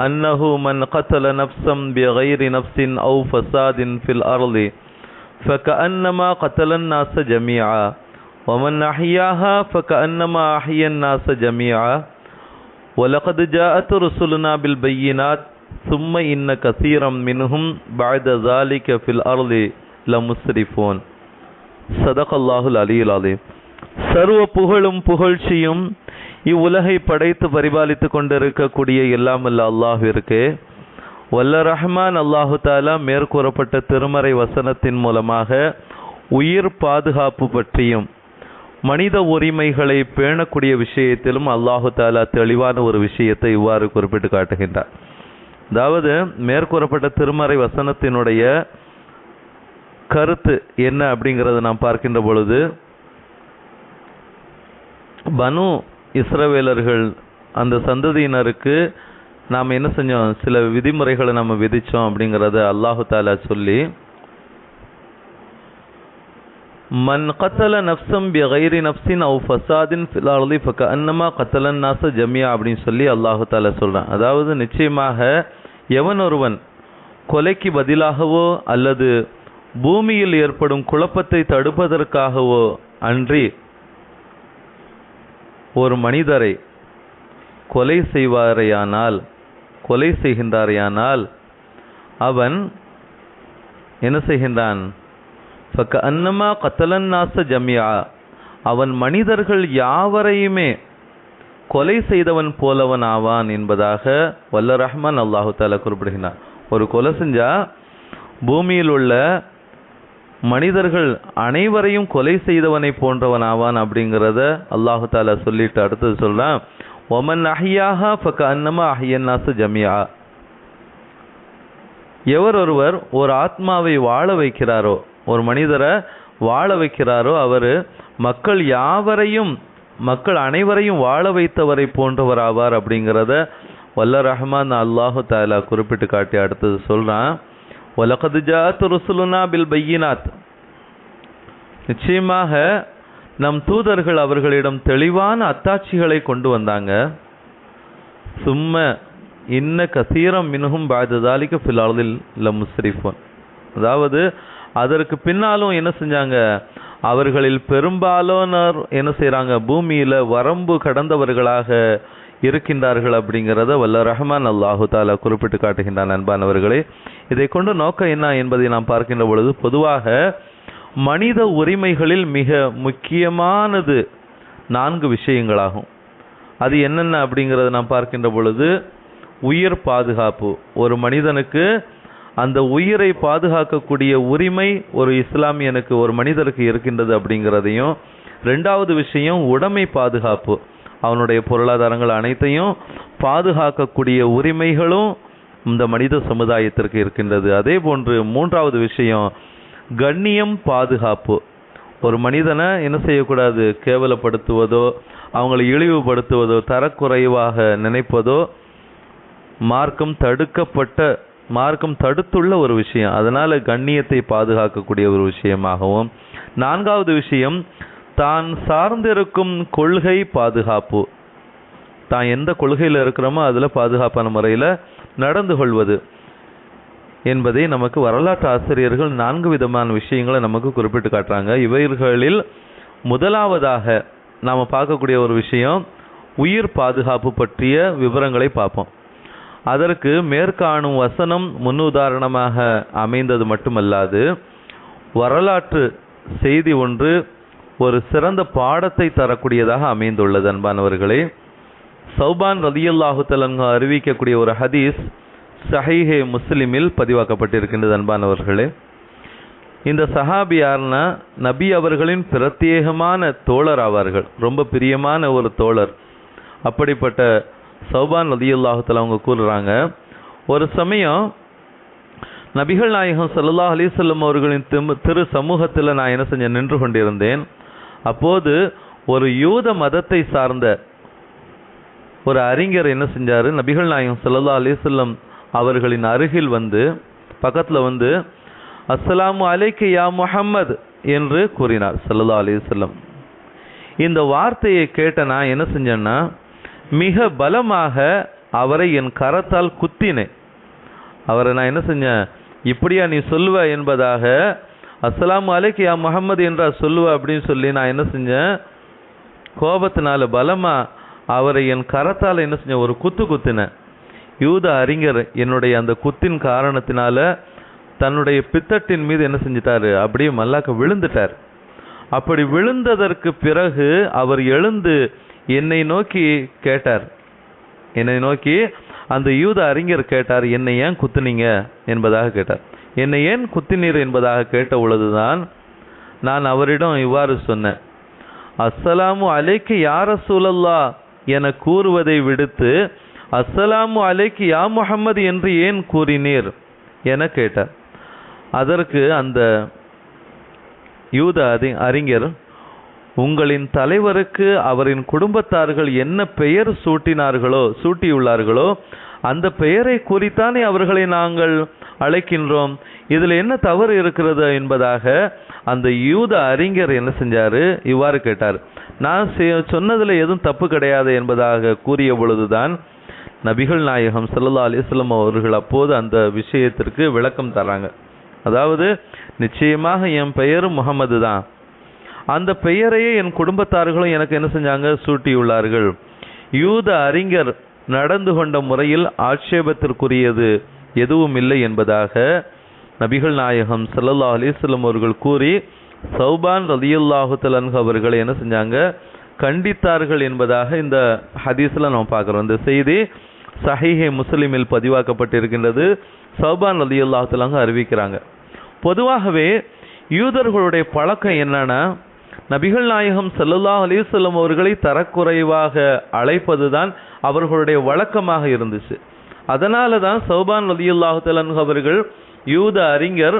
أنه من قتل نفسا بغير نفس أو فساد في الأرض فكأنما قتل الناس جميعا ومن أحياها فكأنما أحيا الناس جميعا ولقد جاءت رسلنا بالبينات ثم إن كثيرا منهم بعد ذلك في الأرض لمسرفون صدق الله العلي العظيم சர்வ புகழும் புகழ்ச்சியும் இவ்வுலகை படைத்து பரிபாலித்து கொண்டிருக்கக்கூடிய எல்லாமல்ல அல்லாஹ் அல்லாஹிற்கு. வல்ல ரஹ்மான் அல்லாஹு தாலா மேற்கூறப்பட்ட திருமறை வசனத்தின் மூலமாக உயிர் பாதுகாப்பு பற்றியும் மனித உரிமைகளை பேணக்கூடிய விஷயத்திலும் அல்லாஹு தாலா தெளிவான ஒரு விஷயத்தை இவ்வாறு குறிப்பிட்டு காட்டுகின்றார். அதாவது மேற்கூறப்பட்ட திருமறை வசனத்தினுடைய கருத்து என்ன அப்படிங்கிறத நாம் பார்க்கின்ற பொழுது பனு இஸ்ரவேலர்கள் அந்த சந்ததியினருக்கு நாம் என்ன செஞ்சோம்? சில விதிமுறைகளை நம்ம விதித்தோம் அப்படிங்கிறத அல்லாஹு தாலா சொல்லி மன் கத்தல நப்சம் பிகைரி நப்சின் அவு ஃபசாதின் ஃபிலாலி ஃபக்க அன்னமா கத்தலன் நாச ஜமியா அப்படின்னு சொல்லி அல்லாஹு தாலா சொல்கிறான் அதாவது நிச்சயமாக எவன் ஒருவன் கொலைக்கு பதிலாகவோ அல்லது பூமியில் ஏற்படும் குழப்பத்தை தடுப்பதற்காகவோ அன்றி ஒரு மனிதரை கொலை செய்வாரையானால் கொலை செய்கின்றாரையானால் அவன் என்ன செய்கின்றான்? ஃபக்க அன்னமா கத்தலன் நாச அவன் மனிதர்கள் யாவரையுமே கொலை செய்தவன் போலவன் ஆவான் என்பதாக வல்ல ரஹ்மான் அல்லாஹு தாலா குறிப்பிடுகிறான் ஒரு கொலை செஞ்சா பூமியில் உள்ள மனிதர்கள் அனைவரையும் கொலை செய்தவனை போன்றவன் ஆவான் அப்படிங்கிறத அல்லாஹு தாலா சொல்லிட்டு அடுத்தது சொல்றான். ஒமன் அஹியாஹா ஃபக்க அன்னமா அஹியன்னாசு ஜமியா எவர் ஒருவர் ஒரு ஆத்மாவை வாழ வைக்கிறாரோ ஒரு மனிதரை வாழ வைக்கிறாரோ அவர் மக்கள் யாவரையும் மக்கள் அனைவரையும் வாழ வைத்தவரை போன்றவர் ஆவார் அப்படிங்கிறத வல்ல ரஹ்மான் அல்லாஹு தாலா குறிப்பிட்டு காட்டி அடுத்தது சொல்கிறான் ஒலகது ஜாத் ருசுலுனா பில் பையினாத் நிச்சயமாக நம் தூதர்கள் அவர்களிடம் தெளிவான அத்தாட்சிகளை கொண்டு வந்தாங்க. சும்ம இன்ன கசீரம் மினுகும் பாததாலிக்க ஃபிலாலில் இல்லை முஸ்ரிஃபோன் அதாவது அதற்கு பின்னாலும் என்ன செஞ்சாங்க? அவர்களில் பெரும்பாலானோர் என்ன செய்கிறாங்க பூமியில் வரம்பு கடந்தவர்களாக இருக்கின்றார்கள் அப்படிங்கிறத வல்ல ரஹ்மான் அல்லாஹு தாலா குறிப்பிட்டு காட்டுகின்றான் அன்பானவர்களே. இதை கொண்டு நோக்கம் என்ன என்பதை நாம் பார்க்கின்ற பொழுது பொதுவாக மனித உரிமைகளில் மிக முக்கியமானது நான்கு விஷயங்களாகும். அது என்னென்ன அப்படிங்கிறத நாம் பார்க்கின்ற பொழுது உயிர் பாதுகாப்பு. ஒரு மனிதனுக்கு அந்த உயிரை பாதுகாக்கக்கூடிய உரிமை ஒரு இஸ்லாமியனுக்கு ஒரு மனிதருக்கு இருக்கின்றது அப்படிங்கிறதையும். ரெண்டாவது விஷயம் உடைமை பாதுகாப்பு. அவனுடைய பொருளாதாரங்கள் அனைத்தையும் பாதுகாக்கக்கூடிய உரிமைகளும் இந்த மனித சமுதாயத்திற்கு இருக்கின்றது. அதே போன்று மூன்றாவது விஷயம் கண்ணியம் பாதுகாப்பு. ஒரு மனிதனை என்ன செய்யக்கூடாது? கேவலப்படுத்துவதோ அவங்களை இழிவுபடுத்துவதோ தரக்குறைவாக நினைப்பதோ மார்க்கம் தடுக்கப்பட்ட மார்க்கம் தடுத்துள்ள ஒரு விஷயம். அதனால் கண்ணியத்தை பாதுகாக்கக்கூடிய ஒரு விஷயமாகவும். நான்காவது விஷயம் தான் சார்ந்திருக்கும் கொள்கை பாதுகாப்பு. தான் எந்த கொள்கையில் இருக்கிறோமோ அதில் பாதுகாப்பான முறையில் நடந்து கொள்வது என்பதை நமக்கு வரலாற்று ஆசிரியர்கள் நான்கு விதமான விஷயங்களை நமக்கு குறிப்பிட்டு காட்டுறாங்க. இவர்களில் முதலாவதாக நாம் பார்க்கக்கூடிய ஒரு விஷயம் உயிர் பாதுகாப்பு பற்றிய விவரங்களை பார்ப்போம். அதற்கு மேற்காணும் வசனம் முன்னுதாரணமாக அமைந்தது மட்டுமல்லாது வரலாற்று செய்தி ஒன்று ஒரு சிறந்த பாடத்தை தரக்கூடியதாக அமைந்துள்ளது அன்பானவர்களே. சௌபான் ரதியல்லாஹு தலங்க அறிவிக்கக்கூடிய ஒரு ஹதீஸ் சஹீஹே முஸ்லிமில் பதிவாக்கப்பட்டிருக்கின்றது அன்பானவர்களே. இந்த சஹாபி யாருன்னா நபி அவர்களின் பிரத்யேகமான தோழர் ஆவார்கள். ரொம்ப பிரியமான ஒரு தோழர். அப்படிப்பட்ட சௌபான் ரதியுல்லாஹத்தில் அவங்க கூறுறாங்க ஒரு சமயம் நபிகள் நாயகம் சல்லா அலிசல்லம் அவர்களின் திரு சமூகத்தில் நான் என்ன செஞ்சேன் நின்று கொண்டிருந்தேன். அப்போது ஒரு யூத மதத்தை சார்ந்த ஒரு அறிஞர் என்ன செஞ்சார்? நபிகள் நாயகம் சல்லா அலிசல்லம் அவர்களின் அருகில் வந்து பக்கத்தில் வந்து அஸ்ஸலாமு அலைக்கு யா முஹம்மது என்று கூறினார் சல்லா அலிசல்லம் இந்த வார்த்தையை கேட்ட நான் என்ன செஞ்சேன்னா மிக பலமாக அவரை என் கரத்தால் குத்தினேன். அவரை நான் என்ன செஞ்சேன்? இப்படியா நீ சொல்லுவ என்பதாக அஸ்லாம் அலைக்கு யா முஹம்மது என்றா சொல்லுவ அப்படின்னு சொல்லி நான் என்ன செஞ்சேன்? கோபத்தினால பலமாக அவரை என் கரத்தால் என்ன செஞ்சேன்? ஒரு குத்து குத்தினேன். யூத அறிஞர் என்னுடைய அந்த குத்தின் காரணத்தினால தன்னுடைய பித்தட்டின் மீது என்ன செஞ்சிட்டாரு? அப்படியே மல்லாக்க விழுந்துட்டார். அப்படி விழுந்ததற்கு பிறகு அவர் எழுந்து என்னை நோக்கி கேட்டார். என்னை நோக்கி அந்த யூத அறிஞர் கேட்டார் என்னை ஏன் குத்துனீங்க? என்பதாக கேட்டார். என்னை ஏன் குத்தினீர் என்பதாக கேட்ட பொழுதுதான் நான் அவரிடம் இவ்வாறு சொன்னேன். அஸ்ஸலாமு அலைக்கு யார சூழல்லா என கூறுவதை விடுத்து அஸ்ஸலாமு அலைக்கு யா முஹம்மது என்று ஏன் கூறினீர்? என கேட்டார். அதற்கு அந்த யூத அதி அறிஞர் உங்களின் தலைவருக்கு அவரின் குடும்பத்தார்கள் என்ன பெயர் சூட்டினார்களோ சூட்டியுள்ளார்களோ அந்த பெயரை குறித்தானே அவர்களை நாங்கள் அழைக்கின்றோம். இதில் என்ன தவறு இருக்கிறது என்பதாக அந்த யூத அறிஞர் என்ன செஞ்சார்? இவ்வாறு கேட்டார். நான் சொன்னதில் எதுவும் தப்பு கிடையாது என்பதாக கூறிய பொழுதுதான் நபிகள் நாயகம் சல்லா அலிஸ்லம் அவர்கள் அப்போது அந்த விஷயத்திற்கு விளக்கம் தராங்க அதாவது நிச்சயமாக என் பெயர் முகமது தான். அந்த பெயரையே என் குடும்பத்தார்களும் எனக்கு என்ன செஞ்சாங்க? சூட்டியுள்ளார்கள். யூத அறிஞர் நடந்து கொண்ட முறையில் ஆட்சேபத்திற்குரியது. எதுவும் இல்லை என்பதாக நபிகள் நாயகம் சல்லல்லா அலிஸ்லம் அவர்கள் கூறி சௌபான் ரலியல்லாஹு அவர்கள் அவர்களை என்ன செஞ்சாங்க? கண்டித்தார்கள் என்பதாக இந்த ஹதீஸில் நம்ம பார்க்குறோம். இந்த செய்தி சஹிஹே முஸ்லிமில் பதிவாக்கப்பட்டிருக்கின்றது. சௌபான் ரலியல்லாஹு தலன்ஹு அறிவிக்கிறாங்க. பொதுவாகவே யூதர்களுடைய பழக்கம் என்னன்னா நபிகள் நாயகம் ஸல்லல்லாஹு அலைஹி அவர்களை தரக்குறைவாக அழைப்பதுதான் அவர்களுடைய வழக்கமாக இருந்துச்சு. அதனால தான் சௌபான் ரலியல்லாஹு அவர்கள் யூத அறிஞர்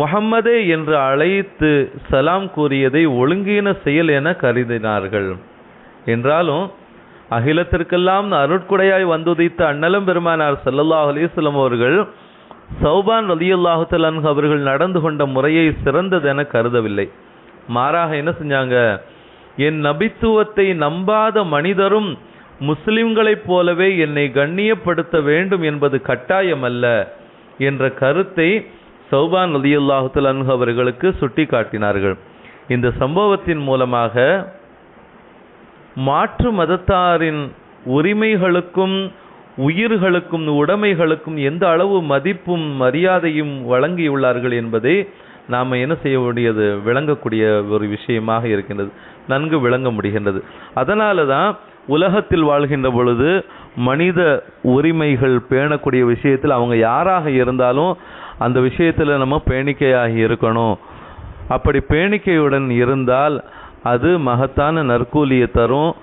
முகம்மதே என்று அழைத்து சலாம் கூறியதை ஒழுங்கீன செயல் என கருதினார்கள். என்றாலும் அகிலத்திற்கெல்லாம் அருட்குடையாய் வந்துதித்த அண்ணலம் பெருமானார் சல்லல்லாஹ் அலிஸ்லம் அவர்கள் சௌபான் ரலியல்லாஹு தஆலா அவர்கள் நடந்து கொண்ட முறையை சிறந்ததென கருதவில்லை. மாறாக என்ன செஞ்சாங்க? என் நபித்துவத்தை நம்பாத மனிதரும் முஸ்லிம்களைப் போலவே என்னை கண்ணியப்படுத்த வேண்டும் என்பது கட்டாயமல்ல என்ற கருத்தை சௌபான் ரலியல்லாஹு அன்ஹு அவர்களுக்கு சுட்டிக்காட்டினார்கள். இந்த சம்பவத்தின் மூலமாக மாற்று மதத்தாரின் உரிமைகளுக்கும் உயிர்களுக்கும் உடைமைகளுக்கும் எந்த அளவு மதிப்பும் மரியாதையும் வழங்கியுள்ளார்கள் என்பதை நாம் என்ன செய்ய வேண்டியது? விளங்கக்கூடிய ஒரு விஷயமாக இருக்கின்றது. நன்கு விளங்க முடிகின்றது. அதனால தான் உலகத்தில் வாழ்கின்ற பொழுது மனித உரிமைகள் பேணக்கூடிய விஷயத்தில் அவங்க யாராக இருந்தாலும் அந்த விஷயத்தில் நம்ம பேணிக்கையாகி இருக்கணும். அப்படி பேணிக்கையுடன் இருந்தால் அது மகத்தான நற்கூலியை தரும்.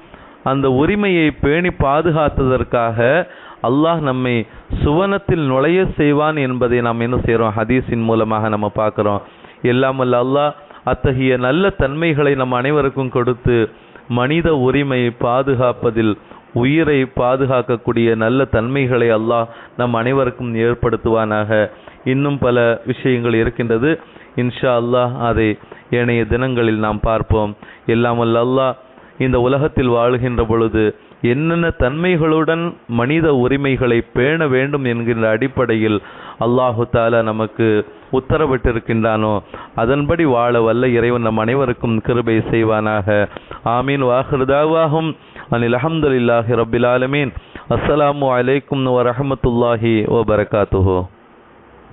அந்த உரிமையை பேணி பாதுகாத்ததற்காக அல்லாஹ் நம்மை சுவனத்தில் நுழைய செய்வான் என்பதை நாம் என்ன செய்கிறோம் ஹதீஸின் மூலமாக நம்ம பார்க்குறோம். எல்லாமல்ல அல்லாஹ் அத்தகைய நல்ல தன்மைகளை நம் அனைவருக்கும் கொடுத்து மனித உரிமை பாதுகாப்பதில் உயிரை பாதுகாக்கக்கூடிய நல்ல தன்மைகளை அல்லாஹ் நம் அனைவருக்கும் ஏற்படுத்துவானாக. இன்னும் பல விஷயங்கள் இருக்கின்றது. இன்ஷா அல்லாஹ் அதை ஏனைய தினங்களில் நாம் பார்ப்போம். இல்லாமல் அல்லாஹ் இந்த உலகத்தில் வாழ்கின்ற பொழுது என்னென்ன தன்மைகளுடன் மனித உரிமைகளை பேண வேண்டும் என்கின்ற அடிப்படையில் அல்லாஹு தாலா நமக்கு உத்தரவிட்டிருக்கின்றானோ அதன்படி வாழ வல்ல இறைவன் நம் அனைவருக்கும் கிருபை செய்வானாக. ஆமீன். வாஹிருதாவாகும் அனில் அஹமதுல்லாஹி ரபில் ஆலமீன். அஸ்ஸலாமு அலைக்கும் வரஹமத்துல்லாஹி பரகாத்துஹோ.